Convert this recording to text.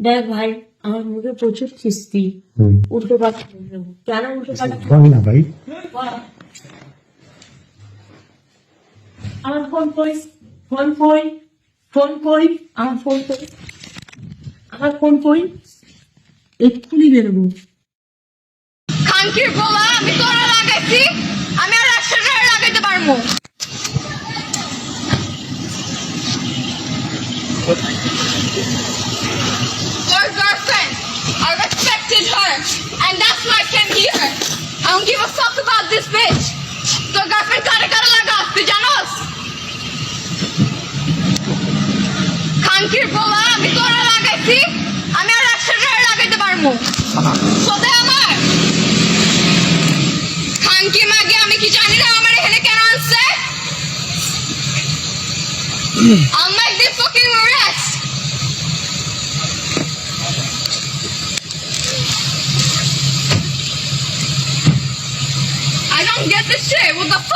দেখ ভাই আমার মুখে প্রচুর কিস্তি উল্টো পাখি কেন উল্টো পাখি না ভাই। আমার ফোন করিস? ফোন করি? ফোন করি? আমার ফোন করি? আমার ফোন করি? এক্ষুনি বেরোবো। খানকির বলা আমি তোরা লাগাইছি আমি আর টাকা লাগাইতে পারব Your girlfriend, I respected her, and that's why I came here. I don't give a fuck about this bitch. তোর গার্লফ্রেন্ড কারে কারে লাগাস তুই জানোস খানকির বলা আমি তোরা লাগাইছি আমি আর টাকা লাগাইতে পারব সোদে আমার খানকি মাগে আমি কি জানি না আমার এখানে কেন আনছে I'll make this fucking arrest. I don't get this shit. What the fuck?